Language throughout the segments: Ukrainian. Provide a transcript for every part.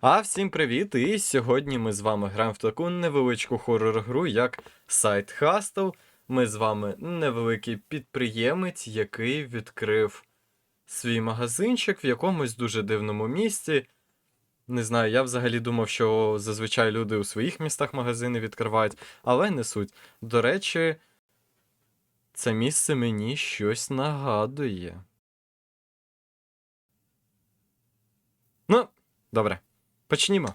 А всім привіт! І сьогодні ми з вами граємо в таку невеличку хорор-гру, як Side Hustle. Ми з вами невеликий підприємець, який відкрив свій магазинчик в якомусь дуже дивному місці. Не знаю, я взагалі думав, що зазвичай люди у своїх містах магазини відкривають, але не суть. До речі, це місце мені щось нагадує. Ну, добре. Почнімо.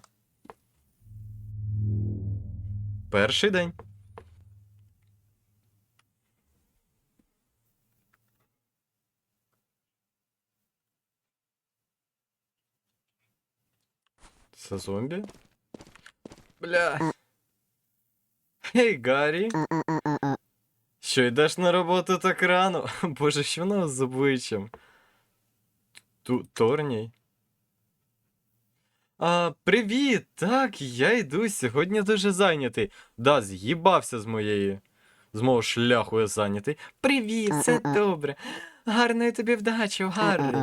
Перший день. Це зомбі? Бля. Гей, Гаррі. Що йдеш на роботу так рано? Боже, що в нас з обличчям? Торній? А, привіт! Так, я йду сьогодні дуже зайнятий. Да, з'їбався з моєї. З мого шляху я зайнятий. Привіт, все добре. Гарної тобі вдачі, Гаррі.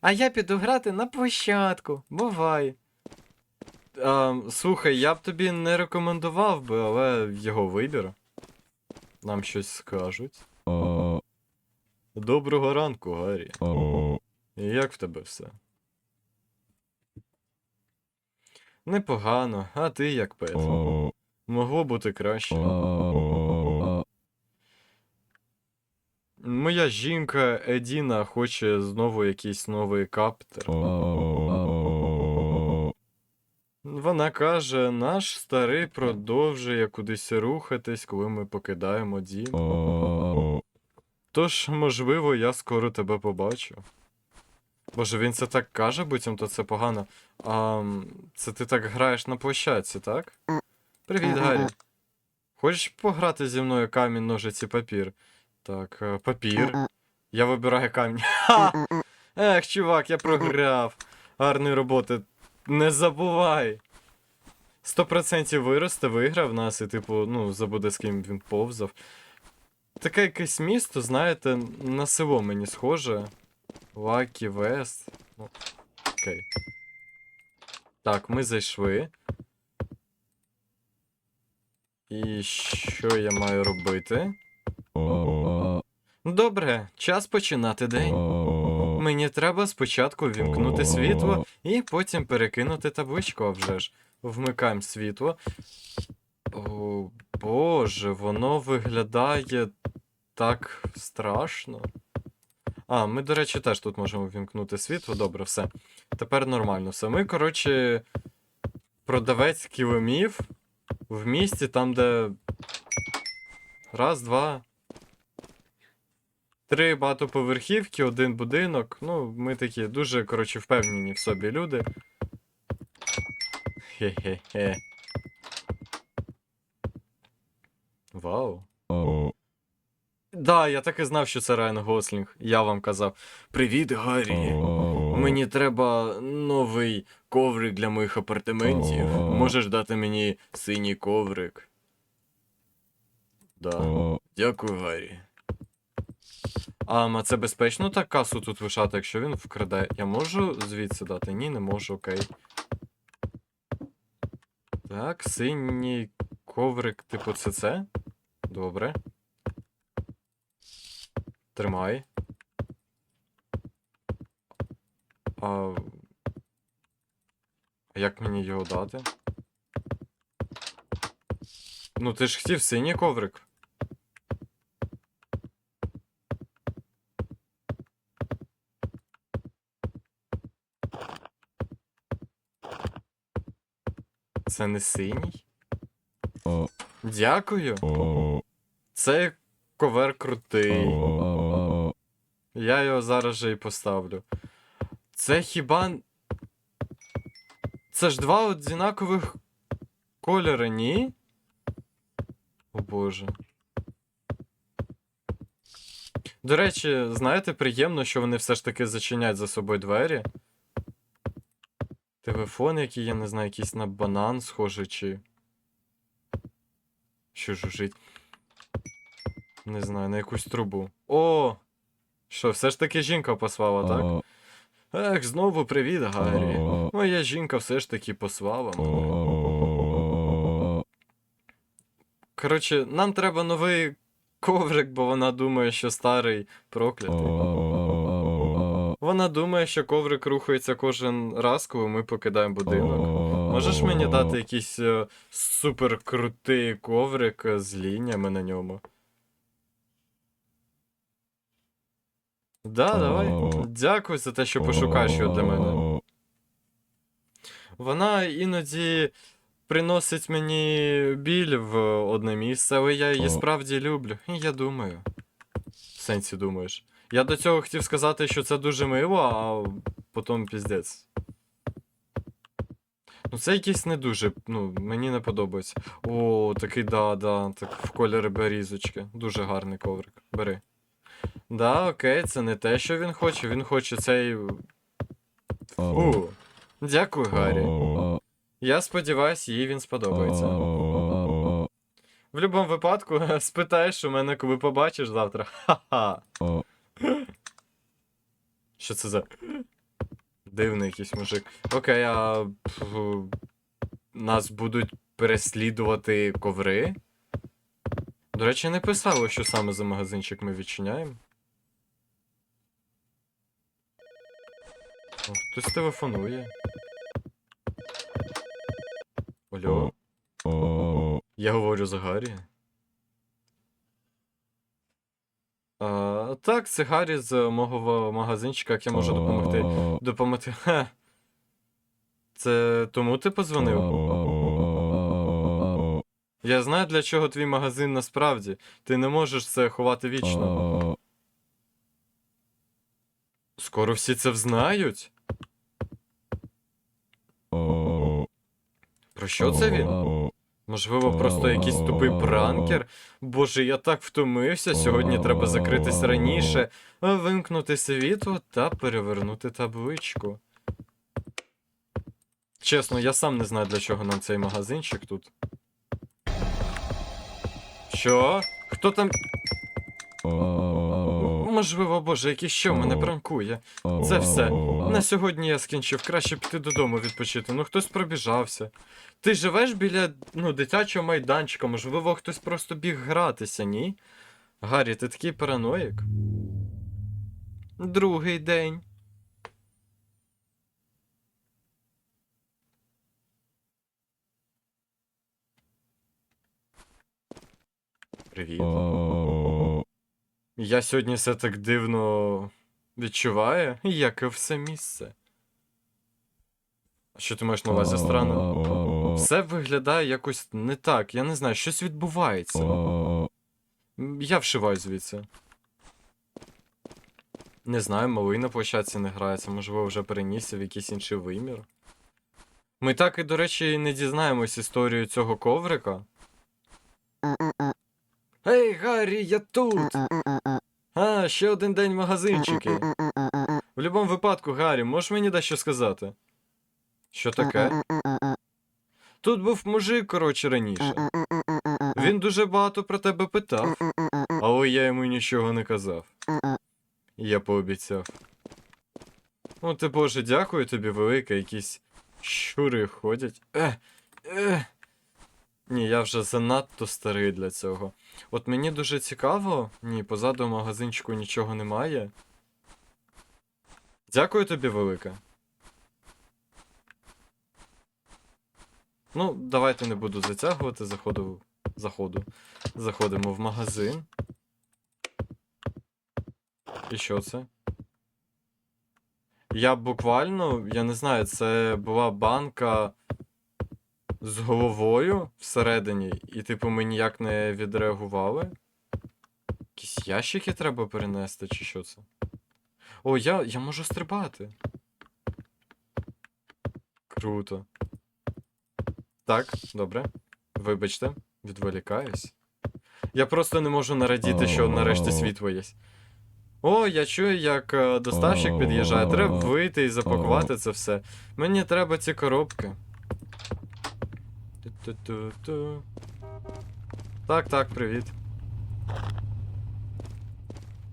А я піду грати на площадку. Бувай. А, слухай, я б тобі не рекомендував би, але його вибір. Нам щось скажуть. Доброго ранку, Гаррі. Як в тебе все? Непогано, а ти як пет? Могло бути краще. Моя жінка Едіна хоче знову якийсь новий каптер. Вона каже, наш старий продовжує кудись рухатись, коли ми покидаємо дім. Тож, можливо, я скоро тебе побачу. Боже, він це так каже, буцімто це погано. А, це ти так граєш на площадці, так? Привіт, Гаррі. Хочеш пограти зі мною камінь, ножиці, папір? Так, е, папір. Я вибираю камінь. Ха! Ех, чувак, я програв. Гарної роботи. Не забувай. Сто процентів виросте, виграв нас, і, типу, ну, забуде, з ким він повзав. Таке якесь місто, знаєте, на село мені схоже. Лакі Вест. Ну, окей. Так, ми зайшли. І що я маю робити? Добре, час починати день. Мені треба спочатку вімкнути світло і потім перекинути табличку, а вже ж. Вмикаємо світло. О, Боже, воно виглядає так страшно. А, ми, до речі, теж тут можемо вімкнути світло. Добре, все. Тепер нормально все. Ми, коротше, продавець килимів в місті, там, де. Раз, два. Три багатоповерхівки, один будинок. Ну, ми такі дуже, коротше, впевнені в собі люди. Хе-хе-хе. Вау. Да, я так і знав, що це Райан Гослінг. Я вам казав. Привіт, Гаррі. Мені треба новий коврик для моїх апартаментів. Можеш дати мені синій коврик? Да. Дякую, Гаррі. А, а це безпечно так касу тут лишати, якщо він вкраде. Я можу звідси дати? Ні, не можу, окей. Так, синій коврик, типу, це це? Добре. Тримай. А... як мені його дати? Ну, ти ж хотів синій коврик. Це не синій? Дякую. Це ковер крутий. Я його зараз же і поставлю. Це хіба. Це ж два однакових кольори, ні? О боже. До речі, знаєте, приємно, що вони все ж таки зачинять за собою двері. Телефон, який, я не знаю, якийсь на банан схожий, чи. Що жужить? Не знаю, на якусь трубу. О! Що, все ж таки жінка послала, так? Ех, знову привіт, Гаррі. Моя жінка все ж таки послала мене. Коротше, нам треба новий коврик, бо вона думає, що старий проклятий. Вона думає, що коврик рухається кожен раз, коли ми покидаємо будинок. Можеш мені дати якийсь е, суперкрутий коврик з лініями на ньому? Да, давай. Дякую за те, що пошукаєш його для мене. Вона іноді приносить мені біль в одне місце, але я її справді люблю. І я думаю. В сенсі думаєш. Я до цього хотів сказати, що це дуже мило, а потім піздець. Ну, це якийсь не дуже, ну, мені не подобається. О, такий, да, да, так в кольори берізочки. Дуже гарний коврик. Бери. Да, окей, це не те, що він хоче. Він хоче цей. Фу. Дякую, Гаррі. Я сподіваюся, їй він сподобається. В будь-якому випадку спитаєш у мене, коли побачиш завтра. Ха-ха. Що це за. Дивний якийсь мужик. Окей, а. Нас будуть переслідувати коври. До речі, не писало, що саме за магазинчик ми відчиняємо. О, хтось телефонує. Алло, я говорю з Гаррі. А, так, це Гаррі з мого магазинчика, як я можу допомогти. Допомогти. Ха. Це тому ти подзвонив? Я знаю, для чого твій магазин насправді. Ти не можеш це ховати вічно. Скоро всі це взнають. Про що це він? Можливо, просто якийсь тупий пранкер? Боже, я так втомився. Сьогодні треба закритись раніше, вимкнути світло та перевернути табличку. Чесно, я сам не знаю, для чого нам цей магазинчик тут. Що? Хто там. Можливо, боже, який що мене пранкує. Це все. На сьогодні я скінчив. Краще піти додому відпочити. Ну хтось пробіжався. Ти живеш біля ну, дитячого майданчика, можливо, хтось просто біг гратися, ні? Гаррі, ти такий параноїк? Другий день. Привіт. Я сьогодні все так дивно відчуваю, як і все місце. А що ти маєш на увазі странно? Все виглядає якось не так. Я не знаю, щось відбувається. Я вшиваю звідси. Не знаю, малий на площадці не грається, можливо, вже перенісся в якийсь інший вимір. Ми так і, до речі, не дізнаємось історію цього коврика. Ей, Гаррі, я тут! А, ще один день магазинчики. В будь-якому випадку, Гаррі, можеш мені дещо сказати? Що таке? Тут був мужик, коротше, раніше. Він дуже багато про тебе питав, але я йому нічого не казав. Я пообіцяв. О, ти боже, дякую тобі велике, якісь щури ходять. Е, е. Ні, я вже занадто старий для цього. От мені дуже цікаво. Ні, позаду магазинчику нічого немає. Дякую тобі велике. Ну, давайте не буду затягувати, заходу. Заходу. Заходимо в магазин. І що це? Я буквально, я не знаю, це була банка з головою всередині, і, типу, ми ніяк не відреагували. Якісь ящики треба перенести, чи що це? О, я, я можу стрибати. Круто. Так, добре. Вибачте, відволікаюсь. Я просто не можу нарадіти, що нарешті світло є. О, я чую, як е, доставщик під'їжджає. Треба вийти і запакувати це все. Мені треба ці коробки. Ту-ту-ту-ту. Так, так, привіт.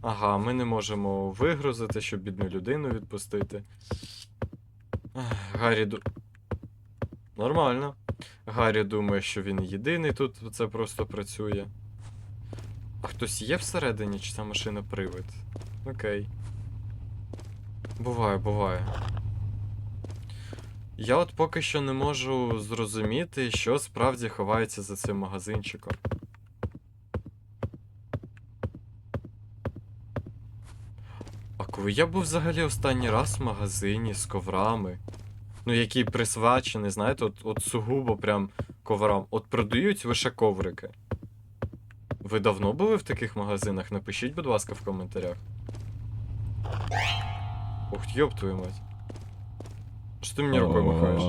Ага, ми не можемо вигрузити, щоб бідну людину відпустити. Гаррі ду... Нормально. Гаррі думає, що він єдиний тут це просто працює. А хтось є всередині, чи ця машина привид? Окей. Буває, буває. Я от поки що не можу зрозуміти, що справді ховається за цим магазинчиком. А коли я був взагалі останній раз в магазині з коврами, ну який присвячений, знаєте, от, от сугубо прям коврам. От продають лише коврики. Ви давно були в таких магазинах? Напишіть, будь ласка, в коментарях. Ух, йоп твою мать. Що ти мені рукою махаєш?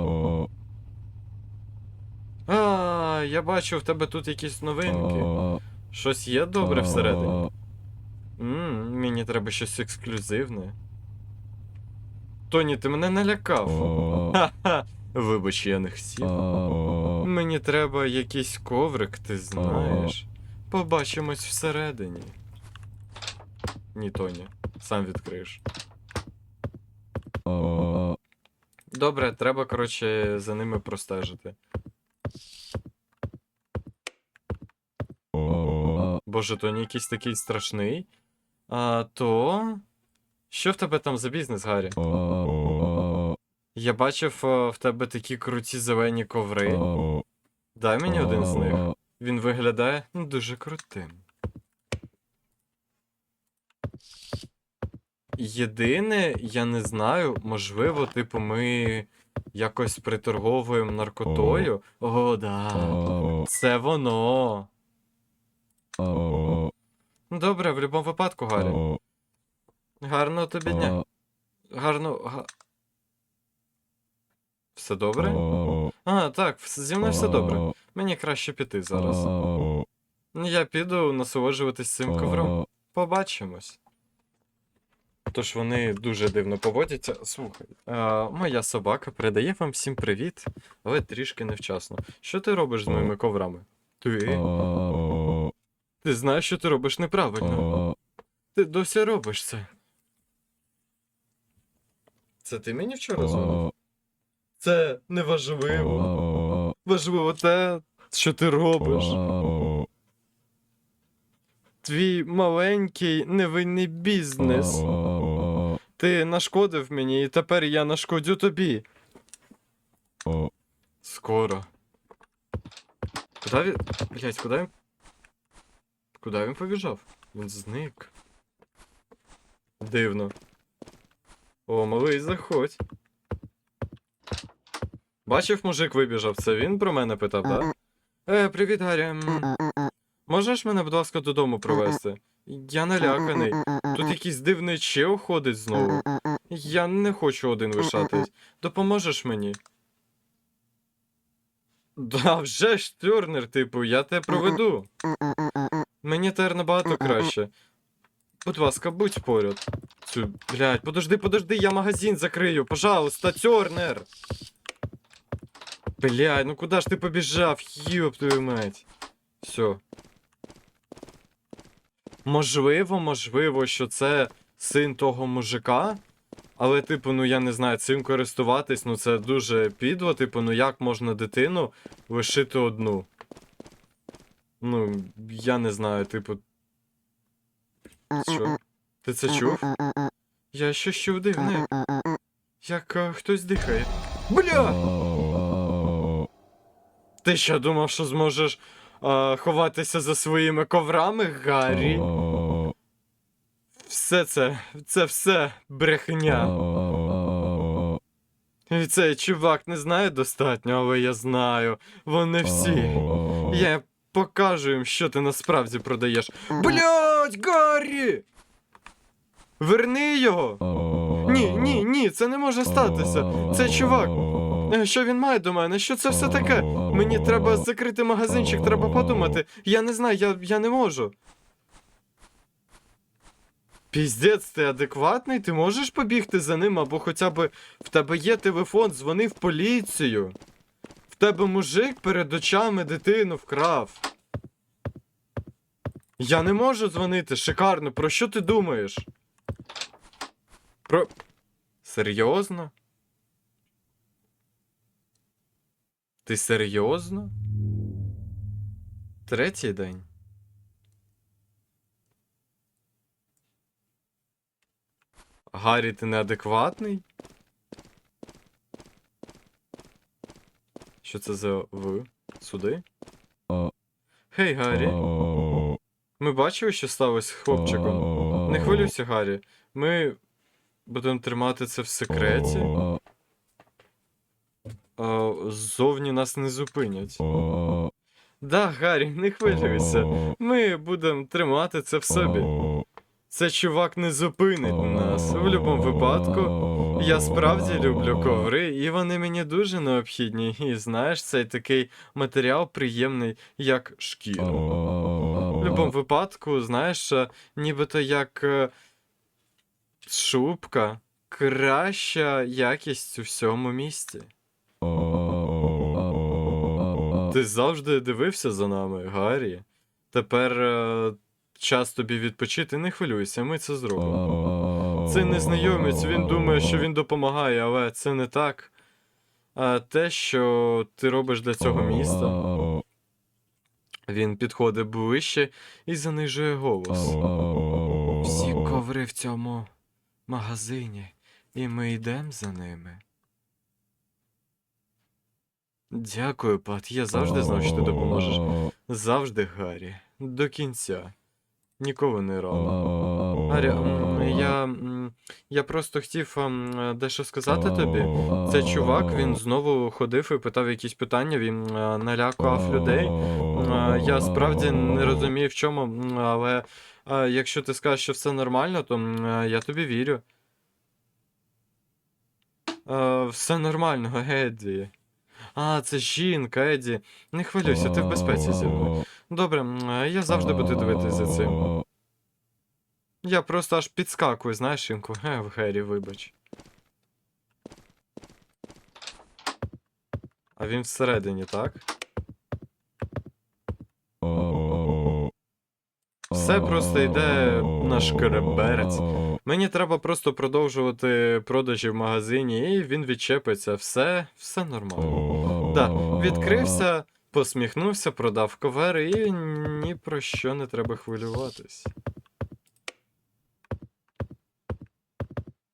А, я бачу, в тебе тут якісь новинки. Щось є добре всередині? Мені треба щось ексклюзивне. Тоні, ти мене налякав. Ха-ха. Вибач, я не хотів. Мені треба якийсь коврик, ти знаєш. Побачимось всередині. Ні, Тоні, сам відкриєш. Добре, треба, коротше, за ними простежити. Боже, Тоні якийсь такий страшний. А то. Що в тебе там за бізнес, Гаррі? Я бачив е, в тебе такі круті зелені коври. Дай мені один з них. Він виглядає ну, дуже крутим. Єдине, я не знаю, можливо, типу, ми якось приторговуємо наркотою. О, да. Це воно. Ну, Добре, в будь-якому випадку, Гаррі. Гарного тобі дня. Гарно. Га... Все добре? А, так, зі мною все добре. Мені краще піти зараз. Я піду насолоджуватись цим ковром. Побачимось. Тож вони дуже дивно поводяться. Слухай, а, моя собака передає вам всім привіт, але трішки невчасно. Що ти робиш з моїми коврами? Ти? Ти знаєш, що ти робиш неправильно. Ти досі робиш це. Це ти мені вчора дзвонив? Це неважливо. Важливо те, що ти робиш. Твій маленький невинний бізнес. Ти нашкодив мені, і тепер я нашкодю тобі. Скоро. Куда він. Блять, куди він. Куди він побіжав? Він зник. Дивно. О, малий, заходь. Бачив, мужик вибіжав, це він про мене питав, так? Е, привіт, Гаррі. М, Можеш мене, будь ласка, додому провести? Я наляканий. Тут якийсь дивний чел ходить знову. Я не хочу один лишатись. Допоможеш мені? Да, вже ж, Тернер, типу, я тебе проведу. Мені тепер набагато краще. Будь ласка, будь поряд. Цю, блядь, подожди, подожди, я магазин закрию, пожалуйста, Тернер. Блядь, ну куда ж ти побіжав, ёб твою мать. Все. Можливо, можливо, що це син того мужика. Але, типу, ну я не знаю, цим користуватись, ну це дуже підло, типу, ну як можна дитину лишити одну? Ну, я не знаю, типу. Що? Ти це чув? Я щось чув дивне. Як е, хтось дихає. Бля! Ти що думав, що зможеш е, ховатися за своїми коврами, Гаррі? Все це, це все брехня. І цей чувак не знає достатньо, але я знаю. Вони всі. Я покажу їм, що ти насправді продаєш. Блять, Гаррі! Верни його! Ні, ні, ні, це не може статися. Це чувак. Е, Що він має до мене? Що це все таке? Мені треба закрити магазинчик, треба подумати. Я не знаю, я, я не можу. Піздець, ти адекватний? Ти можеш побігти за ним, або хоча б в тебе є телефон, дзвони в поліцію. В тебе мужик перед очами дитину вкрав. Я не можу дзвонити, шикарно, про що ти думаєш? Про. Серйозно? Ти серйозно? Третій день. Гаррі, ти неадекватний? Що це за ви? Суди? Гей, Гаррі. Ми бачили, що сталося з хлопчиком. Не хвилюйся, Гаррі. Ми будемо тримати це в секреті. А, ззовні нас не зупинять. Да, Гаррі, не хвилюйся. Ми будемо тримати це в собі. Це чувак не зупинить нас. В будь-якому випадку. Я справді люблю коври, і вони мені дуже необхідні. І знаєш, цей такий матеріал приємний, як шкіра. В будь-якому випадку, знаєш, е, нібито як е, шубка, краща якість у всьому місті. Ти завжди дивився за нами, Гаррі. Тепер е, час тобі відпочити, не хвилюйся, ми це зробимо. Цей незнайомець, він думає, що він допомагає, але це не так. А те, що ти робиш для цього міста, він підходить ближче і занижує голос. Всі коври в цьому магазині, і ми йдемо за ними. Дякую, Пат. Я завжди знав, що ти допоможеш. Завжди, Гаррі. До кінця. Ніколи не рано. Гаррі, м, я, м, я просто хотів дещо сказати тобі. Цей чувак, він знову ходив і питав якісь питання, він е, налякував людей. Е, Я справді не розумію в чому, м, але е, якщо ти скажеш, що все нормально, то м, е, я тобі вірю. Е, Все нормально, Едді. А, це жінка, Едді. Не хвилюйся, ти в безпеці зі мною. Добре, я завжди буду дивитися за цим. Я просто аж підскакую, знаєш, інку. Е, в Гері, вибач. А він всередині, так? Все просто йде на шкереберець. Мені треба просто продовжувати продажі в магазині, і він відчепиться. Все, все нормально. Да, відкрився, посміхнувся, продав ковер і ні про що не треба хвилюватись.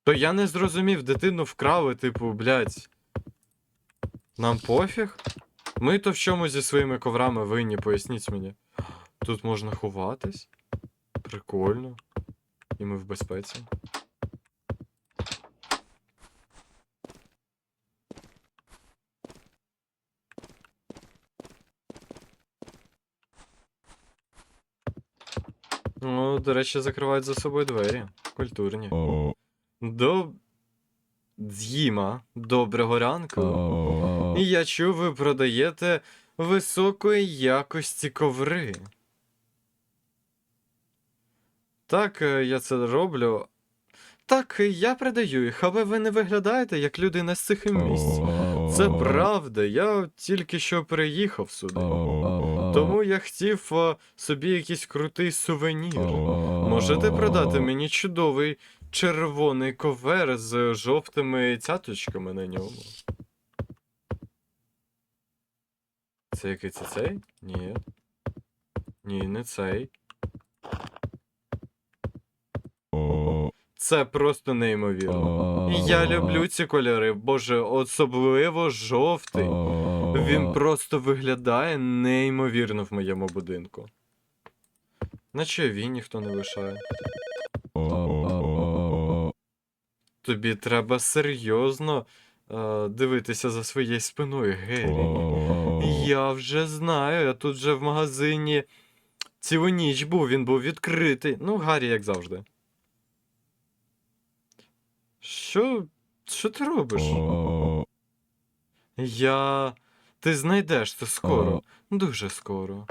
То я не зрозумів, дитину вкрали, типу, блядь. Нам пофіг? Ми то в чому зі своїми коврами винні, поясніть мені. Тут можна ховатись? Прикольно. І ми в безпеці. Ну, до речі, закривають за собою двері. Культурні. До. Діма, доброго ранку. І я чув, ви продаєте високої якості коври. Так, е, я це роблю. Так, я продаю їх, але ви не виглядаєте як людина з цих місць. Це правда, я тільки що приїхав сюди. Тому я хотів е, собі якийсь крутий сувенір. Можете продати мені чудовий червоний ковер з жовтими цяточками на ньому. Це який це цей? Ні. Ні, не цей. Це просто неймовірно. Я люблю ці кольори, боже, особливо жовтий. Він просто виглядає неймовірно в моєму будинку. Наче він ніхто не лишає. Тобі треба серйозно е, дивитися за своєю спиною, Геррі. Я вже знаю, я тут вже в магазині цілу ніч був, він був відкритий. Ну, Гаррі, як завжди. Що. Що ти робиш? Я. Ти знайдеш це скоро. Дуже скоро.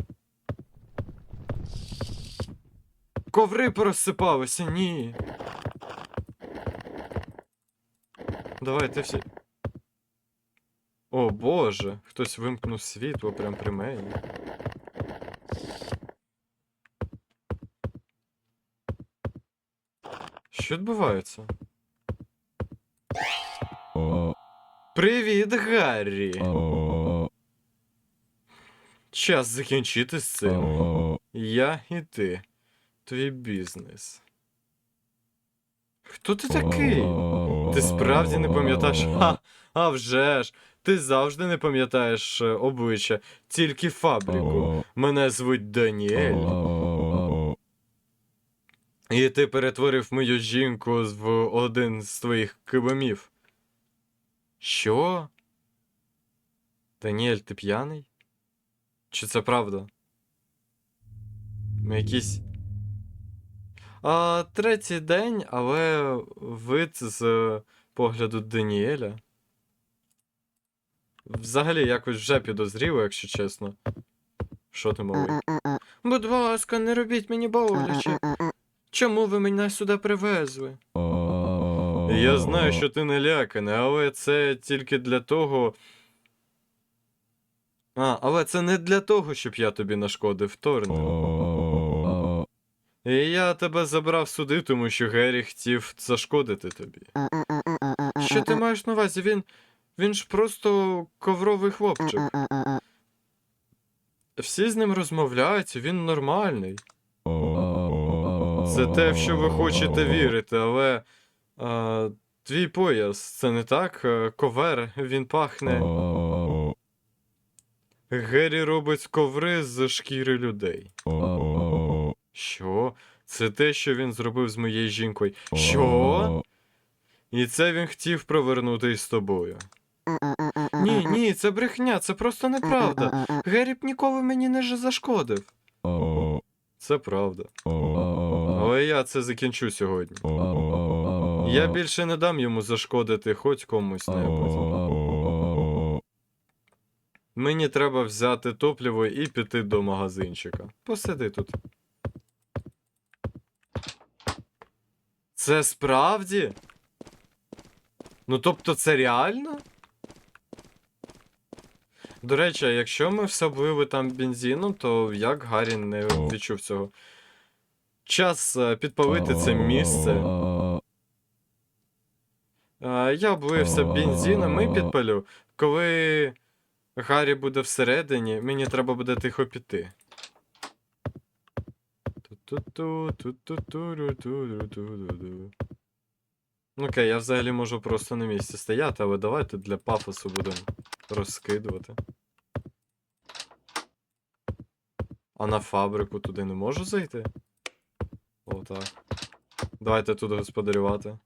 Коври порозсипалися, ні. Давайте всі. О боже, хтось вимкнув світло прямо при мені. Що відбувається? Привіт, Гаррі! Час закінчити з цим. Я і ти. Твій бізнес. Хто ти такий? Ти справді не пам'ятаєш? Ха, а вже ж. Ти завжди не пам'ятаєш е, обличчя, тільки фабрику. Мене звуть Даніель. І ти перетворив мою жінку в один з твоїх кибомів. Що? Даніель, ти п'яний? Чи це правда? Ми якісь. А, третій день, але вид з е, погляду Даніеля. Взагалі якось вже підозріло, якщо чесно. Що ти малий? Будь ласка, не робіть мені боляче. Чому ви мене сюди привезли? Я знаю, що ти наляканий, але це тільки для того. А, але це не для того, щоб я тобі нашкодив, Торне. І я тебе забрав сюди, тому що Геррі хотів зашкодити тобі. Що ти маєш на увазі? Він. Він ж просто ковровий хлопчик. Всі з ним розмовляють, він нормальний. Це те, в що ви хочете вірити, але. А, твій пояс, це не так? Е, Ковер, він пахне. Геррі робить коври з шкіри людей. Що? Це те, що він зробив з моєю жінкою. Що? І це він хотів провернути із тобою. Ні, ні, це брехня, це просто неправда. Геррі б ніколи мені не зашкодив. Це правда. Але я це закінчу сьогодні. Я більше не дам йому зашкодити хоч комусь небудь. Мені треба взяти топливо і піти до магазинчика. Посиди тут. Це справді? Ну тобто це реально? До речі, якщо ми все облили там бензином, то як Гаррі не відчув цього? Час е, підпалити це місце. Е, Я облився бензином і підпалю. Коли Гаррі буде всередині, мені треба буде тихо піти. Ну, Окей, я взагалі можу просто на місці стояти, але давайте для пафосу будемо розкидувати. А на фабрику туди не можу зайти? Отак. Давайте тут господарювати.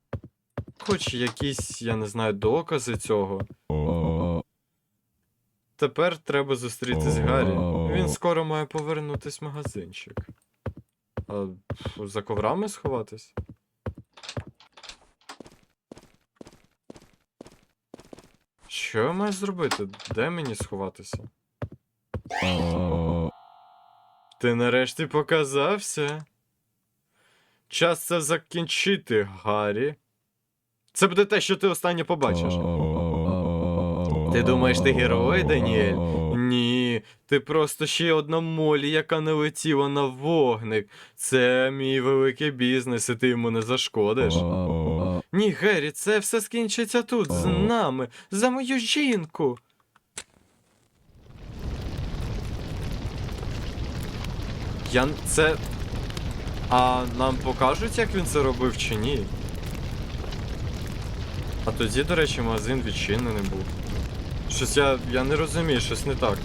Хоч якісь, я не знаю, докази цього. Тепер треба зустрітись з Гаррі. Він скоро має повернутись в магазинчик. А за коврами сховатись? Що я маю зробити? Де мені сховатися? Ти нарешті показався. Час це закінчити, Гаррі. Це буде те, що ти останнє побачиш. Ти думаєш, ти герой, Даніель? Ні, ти просто ще одна молі, яка налетіла на вогник. Це мій великий бізнес, і ти йому не зашкодиш. Ні, Геррі, це все скінчиться тут, з нами, за мою жінку. Я. це. А нам покажуть, як він це робив чи ні? А тоді, до речі, магазин відчинений був. Щось я. я не розумію, щось не так.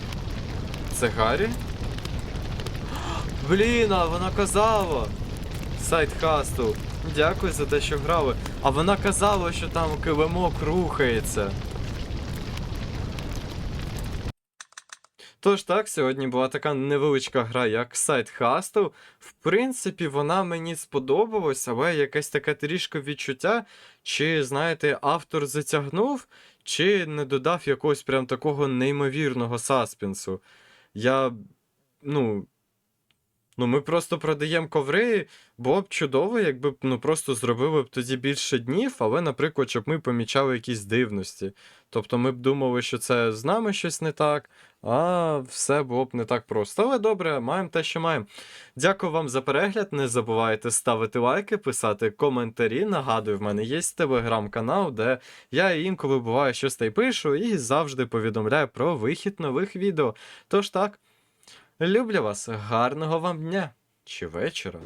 Це Гаррі? Блін, а вона казала! Сайт Хастл. Дякую за те, що грали. А вона казала, що там килимок рухається. Тож так, сьогодні була така невеличка гра, як сайт Хастл. В принципі, вона мені сподобалась, але якесь таке трішки відчуття, чи, знаєте, автор затягнув, чи не додав якогось прям такого неймовірного саспенсу. Я. Ну. Ну, ми просто продаємо коври. Було б чудово, якби ну, просто зробили б тоді більше днів, але, наприклад, щоб ми помічали якісь дивності. Тобто ми б думали, що це з нами щось не так, а все було б не так просто. Але добре, маємо те, що маємо. Дякую вам за перегляд. Не забувайте ставити лайки, писати коментарі. Нагадую, в мене є телеграм-канал, де я інколи буває щось та й пишу і завжди повідомляю про вихід нових відео. Тож так. Люблю вас, гарного вам дня чи вечора.